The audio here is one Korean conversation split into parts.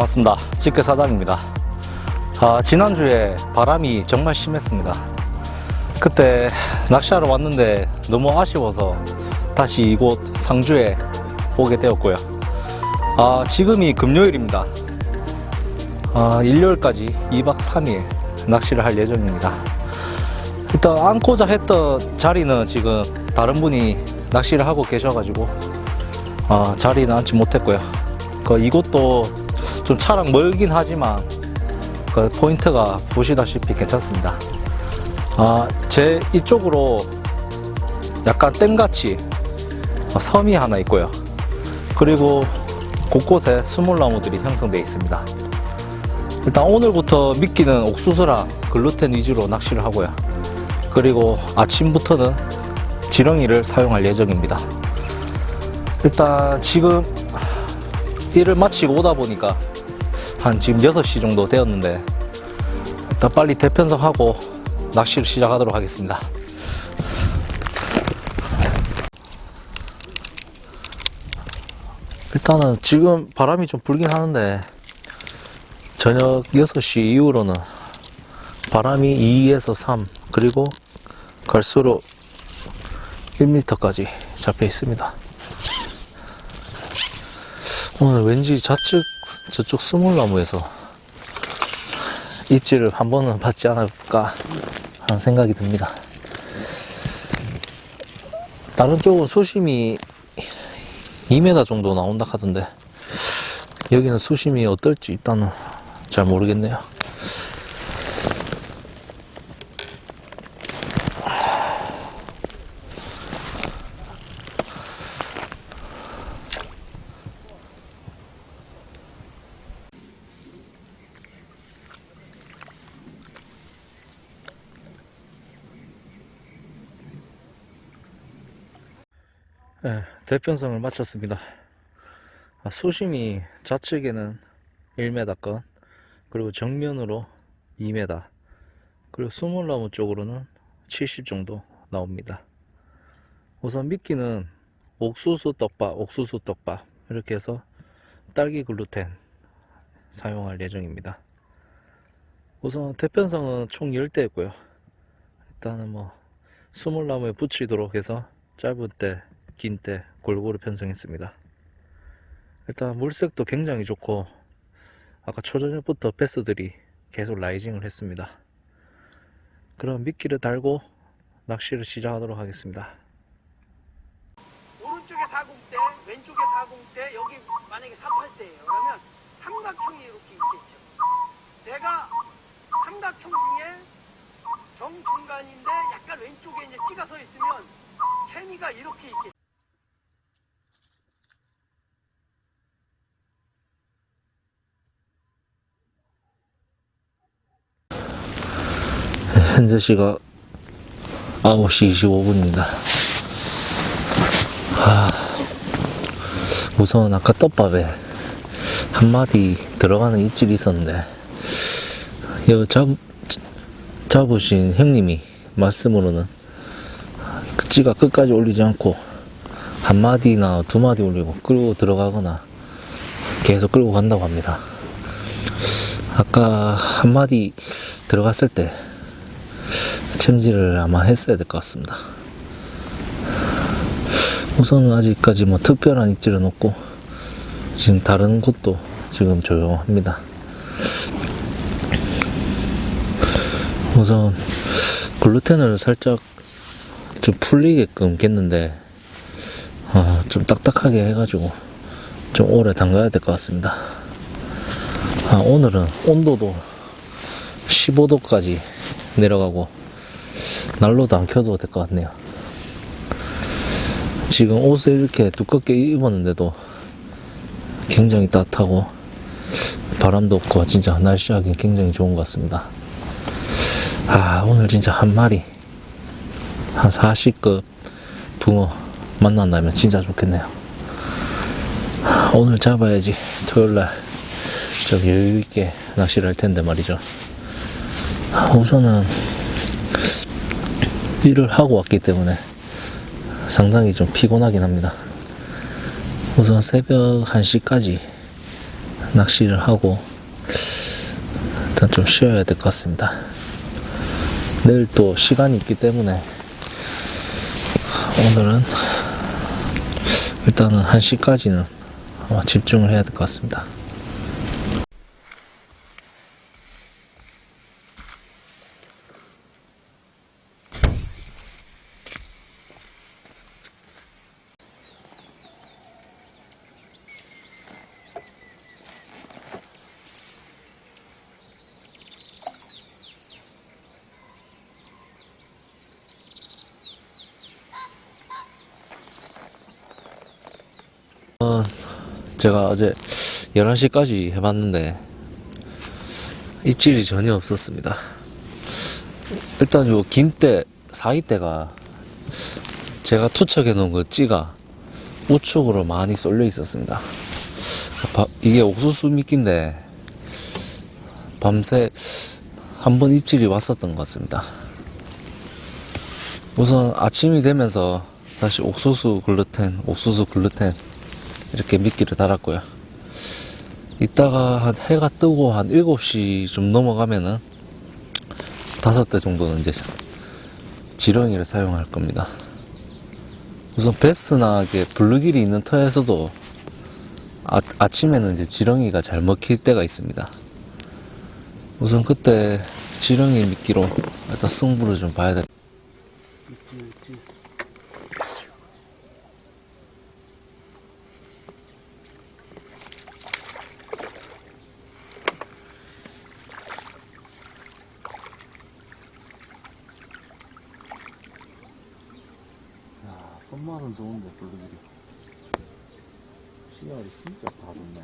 반갑습니다. 집게 사장입니다. 아, 지난주에 바람이 정말 심했습니다. 그때 낚시하러 왔는데 너무 아쉬워서 다시 이곳 상주에 오게 되었고요. 아, 지금이 금요일입니다. 아, 일요일까지 2박 3일 낚시를 할 예정입니다. 일단 안고자 했던 자리는 지금 다른 분이 낚시를 하고 계셔가지고 아, 자리는 앉지 못했고요. 그 이곳도 좀 차랑 멀긴 하지만 그 포인트가 보시다시피 괜찮습니다. 아, 제 이쪽으로 약간 댐같이 섬이 하나 있고요. 그리고 곳곳에 수물나무들이 형성되어 있습니다. 일단 오늘부터 미끼는 옥수수랑 글루텐 위주로 낚시를 하고요. 그리고 아침부터는 지렁이를 사용할 예정입니다. 일단 지금 일을 마치고 오다 보니까 한 지금 6시 정도 되었는데 일단 빨리 대편성하고 낚시를 시작하도록 하겠습니다. 일단은 지금 바람이 좀 불긴 하는데 저녁 6시 이후로는 바람이 2에서 3 그리고 갈수록 1m까지 잡혀 있습니다. 오늘 왠지 좌측 저쪽 스물나무에서 입질을 한 번은 받지 않을까 하는 생각이 듭니다. 다른 쪽은 수심이 2m 정도 나온다 하던데 여기는 수심이 어떨지 일단은 잘 모르겠네요. 네, 대편성을 마쳤습니다. 아, 수심이 좌측에는 1m건, 그리고 정면으로 2m, 그리고 수물나무 쪽으로는 70 정도 나옵니다. 우선 미끼는 옥수수 떡밥, 옥수수 떡밥 이렇게 해서 딸기 글루텐 사용할 예정입니다. 우선 대편성은 총 10대였고요. 일단은 뭐 수물나무에 붙이도록 해서 짧은 때, 긴 때 골고루 편성했습니다. 일단 물색도 굉장히 좋고 아까 초저녁부터 베스들이 계속 라이징을 했습니다. 그럼 미끼를 달고 낚시를 시작하도록 하겠습니다. 오른쪽에 40대, 왼쪽에 40대, 여기 만약에 48대예요. 그러면 삼각형이 이렇게 있겠죠. 내가 삼각형 중에 정중간인데 약간 왼쪽에 이제 찌가 서 있으면 케미가 이렇게 있겠죠. 현재 시각 9시 25분입니다. 우선 아까 떡밥에 한 마디 들어가는 입질이 있었는데 여기 잡, 잡으신 형님이 말씀으로는 그 찌가 끝까지 올리지 않고 한 마디나 두 마디 올리고 끌고 들어가거나 계속 끌고 간다고 합니다. 아까 한 마디 들어갔을 때 챔질을 아마 했어야 될 것 같습니다. 우선은 아직까지 뭐 특별한 입질은 없고 지금 다른 곳도 지금 조용합니다. 우선 글루텐을 살짝 좀 풀리게끔 겠는데 어, 좀 딱딱하게 해가지고 좀 오래 담가야 될 것 같습니다. 아, 오늘은 온도도 15도까지 내려가고 난로도 안 켜도 될 것 같네요. 지금 옷을 이렇게 두껍게 입었는데도 굉장히 따뜻하고 바람도 없고 진짜 날씨하기 굉장히 좋은 것 같습니다. 아, 오늘 진짜 한 마리 한 40급 붕어 만난다면 진짜 좋겠네요. 아, 오늘 잡아야지 토요일날 좀 여유있게 낚시를 할 텐데 말이죠. 아, 우선은 일을 하고 왔기 때문에 상당히 좀 피곤하긴 합니다. 우선 새벽 1시까지 낚시를 하고 일단 좀 쉬어야 될 것 같습니다. 내일 또 시간이 있기 때문에 오늘은 일단은 1시까지는 아마 집중을 해야 될 것 같습니다. 어, 제가 어제 11시까지 해봤는데 입질이 전혀 없었습니다. 일단 요 긴대 사이대가 제가 투척해 놓은 그 찌가 우측으로 많이 쏠려 있었습니다. 바- 이게 옥수수 미끼인데 밤새 한 번 입질이 왔었던 것 같습니다. 우선 아침이 되면서 다시 옥수수 글루텐, 옥수수 글루텐 이렇게 미끼를 달았고요. 이따가 한 해가 뜨고 한 7시 좀 넘어가면은 다섯 대 정도는 이제 지렁이를 사용할 겁니다. 우선 베스나 블루길이 있는 터에서도 아, 아침에는 이제 지렁이가 잘 먹힐 때가 있습니다. 우선 그때 지렁이 미끼로 일단 승부를 좀 봐야 될 손말은 좋은데 블루길이 씨알이 진짜 다 좋네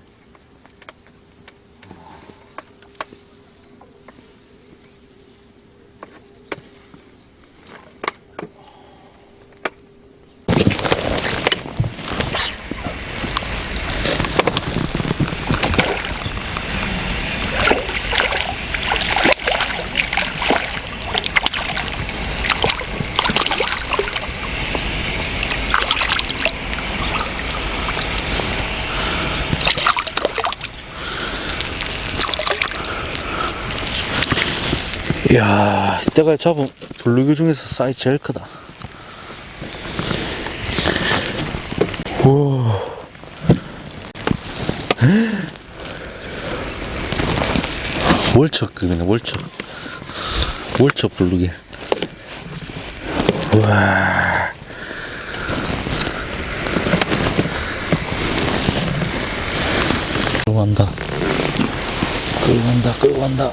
이야, 이때가 잡은 블루길 중에서 사이즈 제일 크다. 우와. 월척급이네, 월척. 월척 블루길. 우와. 끌고 간다. 끌고 간다, 끌고 간다.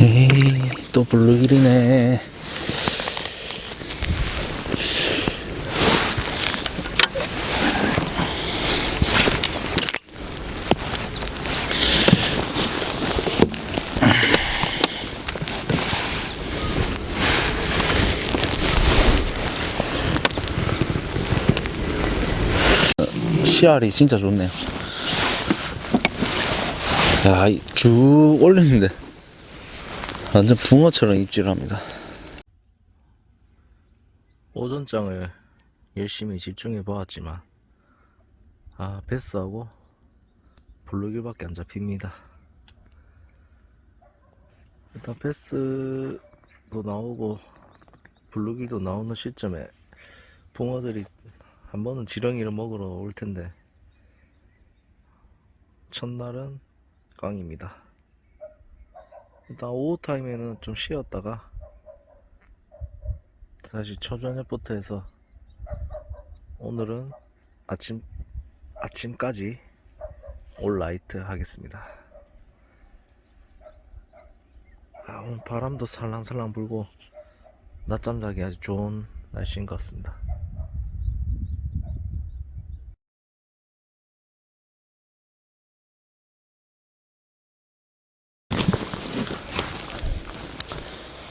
에이, 또 블루길이네. 씨알이 진짜 좋네요. 야, 이쭉 올리는데. 완전 붕어처럼 입질합니다. 오전장을 열심히 집중해 보았지만 아 베스하고 블루길밖에 안 잡힙니다. 일단 베스도 나오고 블루길도 나오는 시점에 붕어들이 한 번은 지렁이를 먹으러 올 텐데 첫날은 꽝입니다. 일단 오후 타임에는 좀 쉬었다가 다시 초저녁부터 해서 오늘은 아침 아침까지 올 라이트 하겠습니다. 아, 오늘 바람도 살랑살랑 불고 낮잠 자기 아주 좋은 날씨인 것 같습니다.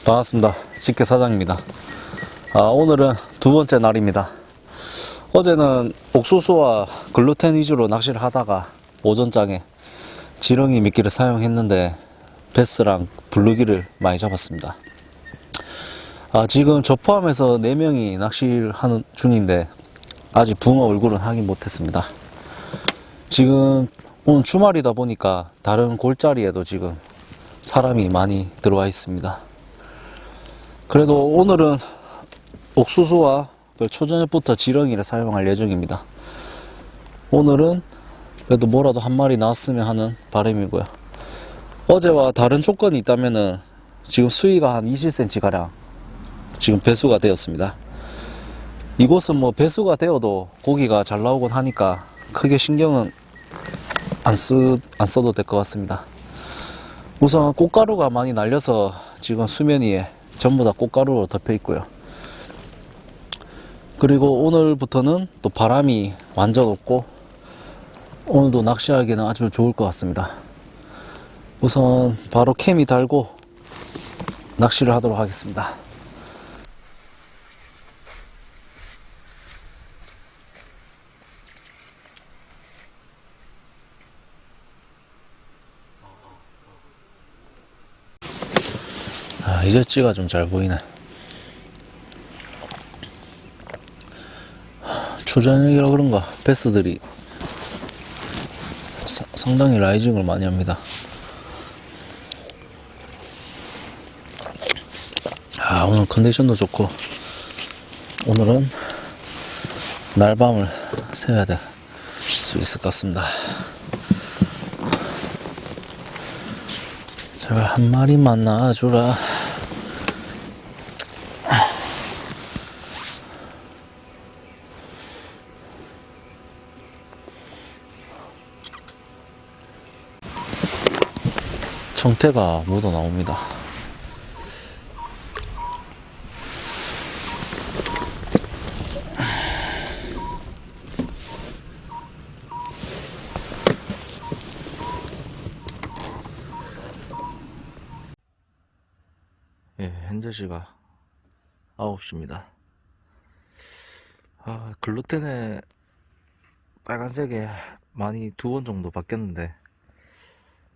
반갑습니다. 직계 사장입니다. 아, 오늘은 두 번째 날입니다. 어제는 옥수수와 글루텐 위주로 낚시를 하다가 오전장에 지렁이 미끼를 사용했는데 베스랑 블루기를 많이 잡았습니다. 아, 지금 저 포함해서 4명이 낚시를 하는 중인데 아직 붕어 얼굴은 확인 못했습니다. 지금 오늘 주말이다 보니까 다른 골자리에도 지금 사람이 많이 들어와 있습니다. 그래도 오늘은 옥수수와 그 초저녁부터 지렁이를 사용할 예정입니다. 오늘은 그래도 뭐라도 한 마리 나왔으면 하는 바람이고요. 어제와 다른 조건이 있다면은 지금 수위가 한 20cm 가량 지금 배수가 되었습니다. 이곳은 뭐 배수가 되어도 고기가 잘 나오곤 하니까 크게 신경은 안, 쓰, 안 써도 될 것 같습니다. 우선 꽃가루가 많이 날려서 지금 수면 위에 전부 다 꽃가루로 덮여 있고요. 그리고 오늘부터는 또 바람이 완전 없고 오늘도 낚시하기는 아주 좋을 것 같습니다. 우선 바로 캠이 달고 낚시를 하도록 하겠습니다. 아, 이제 찌가 좀 잘 보이네. 초저녁이라 그런가 베스들이 사- 상당히 라이징을 많이 합니다. 아 오늘 컨디션도 좋고 오늘은 날밤을 새야 될 수 있을 것 같습니다. 제발 한 마리만 낳아주라. 청태가 묻어 나옵니다. 예, 현재 시가 9시입니다. 아, 글루텐에 빨간색에 많이 두 번 정도 바뀌었는데,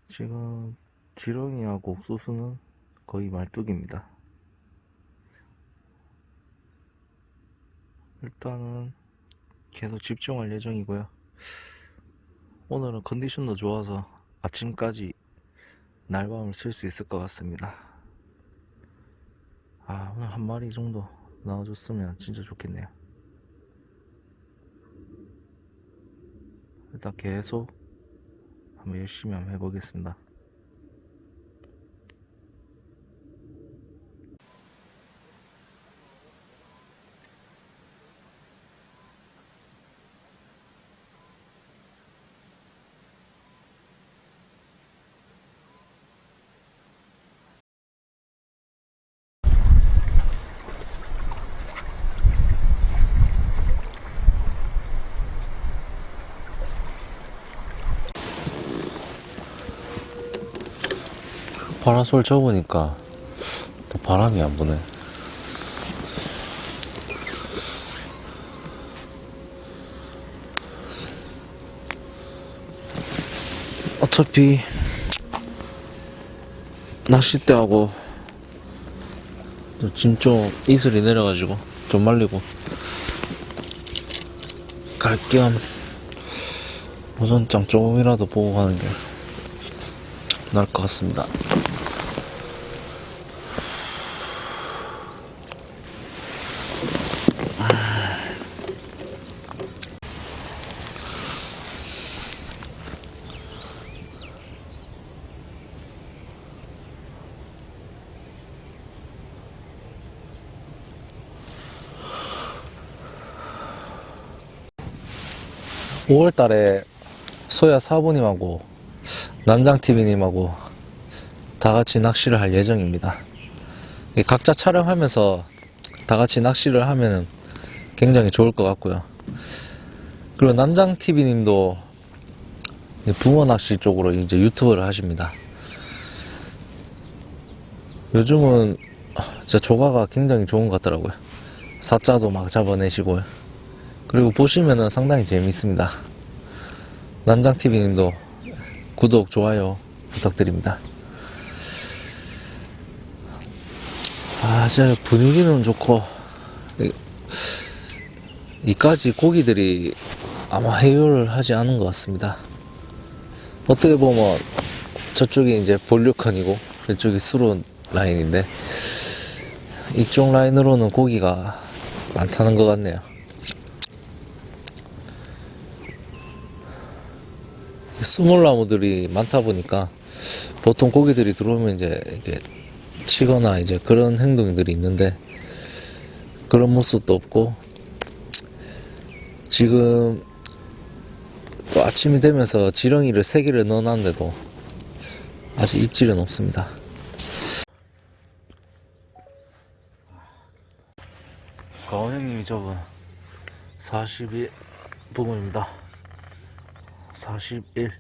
지금 지렁이하고 옥수수는 거의 말뚝입니다. 일단은 계속 집중할 예정이고요. 오늘은 컨디션도 좋아서 아침까지 날밤을 쓸 수 있을 것 같습니다. 아, 오늘 한 마리 정도 나와줬으면 진짜 좋겠네요. 일단 계속 한번 열심히 한번 해보겠습니다. 파라솔 또 바람이 안 부네. 어차피 낚싯대하고 지금 좀 이슬이 내려가지고 좀 말리고 갈겸 오전장 조금이라도 보고 가는 게 나을 것 같습니다. 오월 달에 소야 사부님하고 난장TV님하고 다 같이 낚시를 할 예정입니다. 이 각자 촬영하면서 다 같이 낚시를 하면 굉장히 좋을 것 같고요. 그리고 난장TV님도 붕어 낚시 쪽으로 이제 유튜브를 하십니다. 요즘은 진짜 조가가 굉장히 좋은 것 같더라고요. 사자도 막 잡아내시고요. 그리고 보시면은 상당히 재밌습니다. 난장TV님도 구독, 좋아요 부탁드립니다. 아, 진짜 분위기는 좋고, 이- 이까지 고기들이 아마 해요를 하지 않은 것 같습니다. 어떻게 보면 저쪽이 이제 볼류컨이고, 이쪽이 수로 라인인데, 이쪽 라인으로는 고기가 많다는 것 같네요. 수몰나무들이 많다 보니까 보통 고기들이 들어오면 이제 이렇게 치거나 이제 그런 행동들이 있는데 그런 모습도 없고 지금 또 아침이 되면서 지렁이를 세 개를 넣어놨는데도 아직 입질은 없습니다. 가원 형님이 적은 42 부분입니다. 41.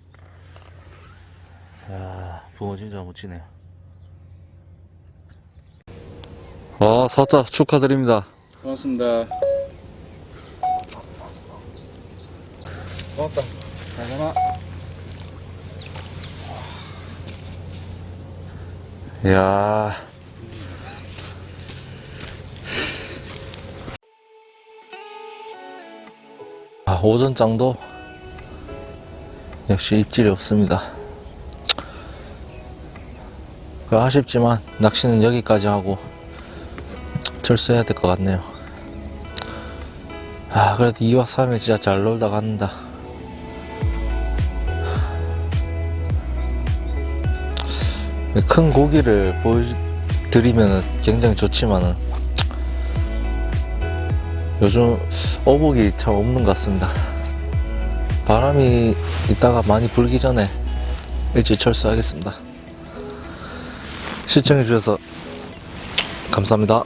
야, 붕어 진짜 멋지네요. 아, 사자 축하드립니다. 고맙습니다. 고맙다. 잘 가나? 이야. 아, 오전장도 역시 입질이 없습니다. 그 아쉽지만 낚시는 여기까지 하고 철수해야 될 것 같네요. 아, 그래도 2박 3일 진짜 잘 놀다 간다. 큰 고기를 보여드리면 굉장히 좋지만은 요즘 어복이 참 없는 것 같습니다. 바람이 이따가 많이 불기 전에 일찍 철수하겠습니다. 시청해주셔서 감사합니다.